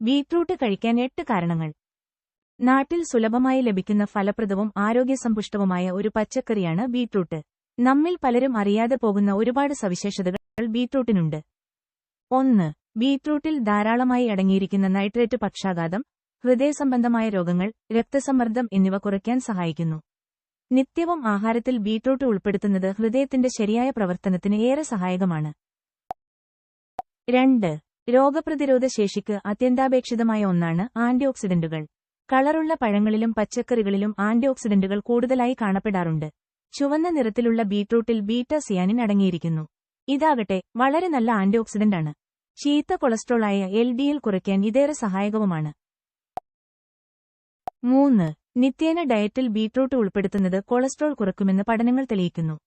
Beetroot കഴിക്കാൻ എട്ട് കാരണങ്ങൾ. നാട്ടിൽ സുലഭമായി ലഭിക്കുന്ന ഫലപ്രദവും ആരോഗ്യസമ്പുഷ്ടവുമായ ഒരു പച്ചക്കറിയാണ് ബീറ്റ്റൂട്ട്. നമ്മിൽ പലരും അറിയാതെ പോകുന്ന ഒരുപാട് സവിശേഷതകൾ ബീറ്റ്റൂട്ടിനുണ്ട്. ഒന്ന് ബീറ്റ്റൂട്ടിൽ ധാരാളമായി അടങ്ങിയിരിക്കുന്ന നൈട്രേറ്റ് പക്ഷാഘാതം ഹൃദയസംബന്ധമായ രോഗങ്ങൾ രക്തസമ്മർദ്ദം എന്നിവ കുറയ്ക്കാൻ സഹായിക്കുന്നു. നിത്യവും ആഹാരത്തിൽ ബീറ്റ്റൂട്ട് ഉൾപ്പെടുത്തുന്നത് ഹൃദയത്തിന്റെ ശരിയായ പ്രവർത്തനത്തിന് ഏറെ സഹായകമാണ്. രണ്ട് രോഗപ്രതിരോധ ശേഷിക്ക് അത്യന്താപേക്ഷിതമായ ഒന്നാണ് ആന്റിഓക്സിഡന്റുകൾ. കളറുള്ള പഴങ്ങളിലും പച്ചക്കറികളിലും ആന്റിഓക്സിഡന്റുകൾ കൂടുതലായി കാണപ്പെടാറുണ്ട്. ചുവന്ന നിറത്തിലുള്ള ബീട്രൂട്ടിൽ ബീറ്റ സിയാനിൻ അടങ്ങിയിരിക്കുന്നു. ഇതാകട്ടെ വളരെ നല്ല ആന്റിഓക്സിഡന്റാണ്. ചീത്ത കൊളസ്ട്രോളായ എൽ ഡി എൽ കുറയ്ക്കാൻ ഇതേറെ സഹായകവുമാണ്. മൂന്ന് നിത്യേന ഡയറ്റിൽ ബീട്രൂട്ട് ഉൾപ്പെടുത്തുന്നത് കൊളസ്ട്രോൾ കുറയ്ക്കുമെന്ന് പഠനങ്ങൾ തെളിയിക്കുന്നു.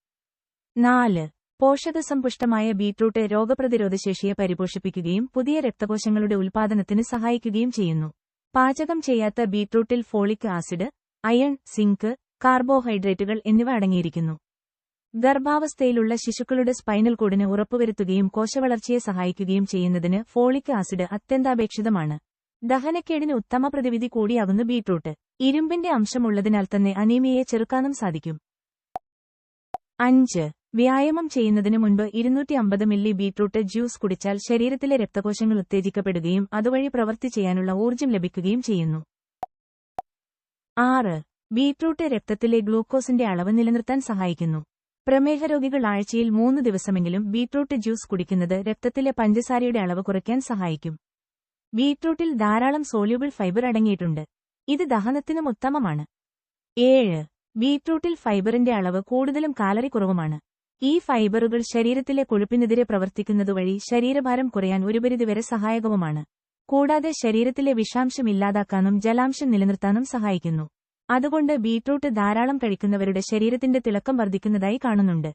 നാല് പോഷകസമ്പുഷ്ടമായ ബീറ്റ്റൂട്ട് രോഗപ്രതിരോധശേഷിയെ പരിപോഷിപ്പിക്കുകയും പുതിയ രക്തകോശങ്ങളുടെ ഉൽപാദനത്തിന് സഹായിക്കുകയും ചെയ്യുന്നു. പാചകം ചെയ്യാത്ത ബീറ്റ്റൂട്ടിൽ ഫോളിക് ആസിഡ് അയൺ സിങ്ക് കാർബോഹൈഡ്രേറ്റുകൾ എന്നിവ അടങ്ങിയിരിക്കുന്നു. ഗർഭാവസ്ഥയിലുള്ള ശിശുക്കളുടെ സ്പൈനൽ കോഡിന് ഉറപ്പുവരുത്തുകയും കോശവളർച്ചയെ സഹായിക്കുകയും ചെയ്യുന്നതിന് ഫോളിക് ആസിഡ് അത്യന്താപേക്ഷിതമാണ്. ദഹനക്കേടിന് ഉത്തമ പ്രതിവിധി കൂടിയാകുന്നു ബീറ്റ്റൂട്ട് ഇരുമ്പിന്റെ അംശമുള്ളതിനാൽ തന്നെ അനീമിയയെ ചെറുക്കാനും സാധിക്കും. അഞ്ച്. വ്യായാമം ചെയ്യുന്നതിന് മുൻപ് ഇരുന്നൂറ്റി അമ്പത് മില്ലി ബീട്രൂട്ട് ജ്യൂസ് കുടിച്ചാൽ ശരീരത്തിലെ രക്തകോശങ്ങൾ ഉത്തേജിക്കപ്പെടുകയും അതുവഴി പ്രവൃത്തി ചെയ്യാനുള്ള ഊർജം ലഭിക്കുകയും ചെയ്യുന്നു. ആറ്. ബീട്രൂട്ട് രക്തത്തിലെ ഗ്ലൂക്കോസിന്റെ അളവ് നിലനിർത്താൻ സഹായിക്കുന്നു. പ്രമേഹ രോഗികൾ ആഴ്ചയിൽ മൂന്ന് ദിവസമെങ്കിലും ബീട്രൂട്ട് ജ്യൂസ് കുടിക്കുന്നത് രക്തത്തിലെ പഞ്ചസാരയുടെ അളവ് കുറയ്ക്കാൻ സഹായിക്കും. ബീട്രൂട്ടിൽ ധാരാളം സോല്യൂബിൾ ഫൈബർ അടങ്ങിയിട്ടുണ്ട്. ഇത് ദഹനത്തിനും ഉത്തമമാണ്. ഏഴ്. ബീട്രൂട്ടിൽ ഫൈബറിന്റെ അളവ് കൂടുതലും കാലറി കുറവുമാണ്. ഈ ഫൈബറുകൾ ശരീരത്തിലെ കൊഴുപ്പിനെതിരെ പ്രവർത്തിക്കുന്നതുവഴി ശരീരഭാരം കുറയാൻ ഒരു പരിധിവരെ സഹായകവുമാണ്. കൂടാതെ ശരീരത്തിലെ വിഷാംശം ഇല്ലാതാക്കാനും ജലാംശം നിലനിർത്താനും സഹായിക്കുന്നു. അതുകൊണ്ട് ബീട്രൂട്ട് ധാരാളം കഴിക്കുന്നവരുടെ ശരീരത്തിന്റെ തിളക്കം വർദ്ധിക്കുന്നതായി കാണുന്നുണ്ട്.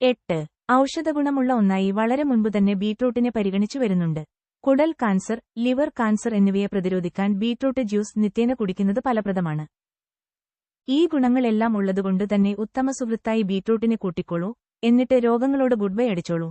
എട്ട്. ഔഷധഗുണമുള്ള ഒന്നായി വളരെ മുൻപ് തന്നെ ബീട്രൂട്ടിനെ പരിഗണിച്ചു വരുന്നുണ്ട്. കുടൽ കാൻസർ ലിവർ കാൻസർ എന്നിവയെ പ്രതിരോധിക്കാൻ ബീട്രൂട്ട് ജ്യൂസ് നിത്യേന കുടിക്കുന്നത് ഫലപ്രദമാണ്. ഈ ഗുണങ്ങളെല്ലാം ഉള്ളതുകൊണ്ട് തന്നെ ഉത്തമ സുഹൃത്തായി ബീറ്റ്റൂട്ടിനെ കൂട്ടിക്കോളൂ എന്നിട്ട് രോഗങ്ങളോട് ഗുഡ്ബൈ അടിച്ചോളൂ.